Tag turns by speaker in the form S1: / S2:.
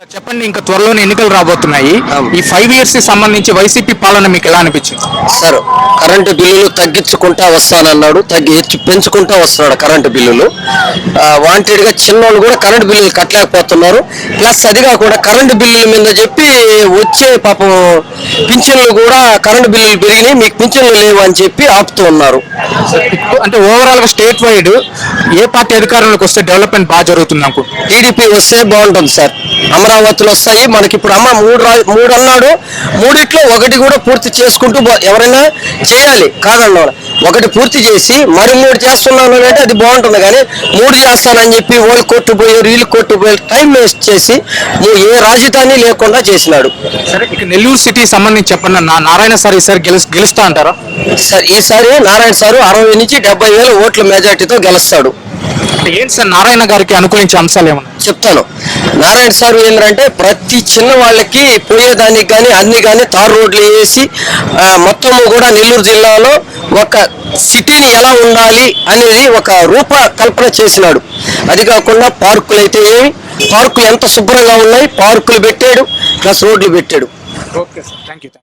S1: a చెప్పండి ఇంకా త్వరలోనే ఎన్నికలు రాబోతున్నాయి. ఈ ఫైవ్ ఇయర్స్కి సంబంధించి వైసీపీ పాలన మీకు ఎలా అనిపించింది?
S2: సార్ కరెంటు బిల్లులు తగ్గించుకుంటా వస్తానన్నాడు తగ్గి పెంచుకుంటా వస్తున్నాడు కరెంటు బిల్లులు. వాంటెడ్గా చిన్నోళ్ళు కూడా కరెంటు బిల్లులు కట్టలేకపోతున్నారు. ప్లస్ అది కాకుండా కరెంటు బిల్లుల మీద చెప్పి వచ్చే పాపం పింఛన్లు కూడా కరెంటు బిల్లులు పెరిగినాయి మీకు పింఛన్లు లేవు అని చెప్పి ఆపుతూ ఉన్నారు.
S1: అంటే ఓవరాల్గా స్టేట్ వైడ్ ఏ పార్టీ అధికారంలోకి వస్తే డెవలప్మెంట్ బాగా జరుగుతుంది అనుకుంటున్నారు?
S2: టీడీపీ వస్తే బాగుంటుంది సార్. అమరావతిలో వస్తాయి. మనకి ఇప్పుడు అమ్మ మూడు రా మూడు అన్నాడు. మూడిట్లో ఒకటి కూడా పూర్తి చేసుకుంటూ ఎవరైనా చేయాలి. కాదన్నా. ఒకటి పూర్తి చేసి మరి మూడు చేస్తున్నాను అంటే అది బాగుంటుంది. కానీ మూడు చేస్తానని చెప్పి వాళ్ళు కొట్టు పోయారు వీళ్ళు కొట్టు పోయారు టైం వేస్ట్ చేసి ఏ రాజధాని లేకుండా చేసినాడు.
S1: సరే ఇక నెల్లూరు సిటీ సంబంధించి చెప్పండి నా నారాయణ సార్ ఈసారి గెలు గెలుస్తా అంటారా?
S2: సార్ ఈసారి నారాయణ సారు అరవై నుంచి డెబ్బై వేల ఓట్ల మెజార్టీతో గెలుస్తాడు.
S1: అంటే ఏంటి సార్ నారాయణ గారికి అనుకూలించే అంశాలు ఏమన్నా?
S2: చెప్తాను. నారాయణ సార్ ఏంటంటే ప్రతి చిన్న వాళ్ళకి పోయేదానికి కానీ అన్ని కానీ తారు రోడ్లు వేసి ఆ, మొత్తము కూడా నెల్లూరు జిల్లాలో ఒక సిటీని ఎలా ఉండాలి అనేది ఒక రూప కల్పన చేసినాడు. అది కాకుండా పార్కులు అయితే ఏమి పార్కులు ఎంత శుభ్రంగా ఉన్నాయి పార్కులు పెట్టాడు ప్లస్ రోడ్లు పెట్టాడు.
S1: Okay sir. Thank you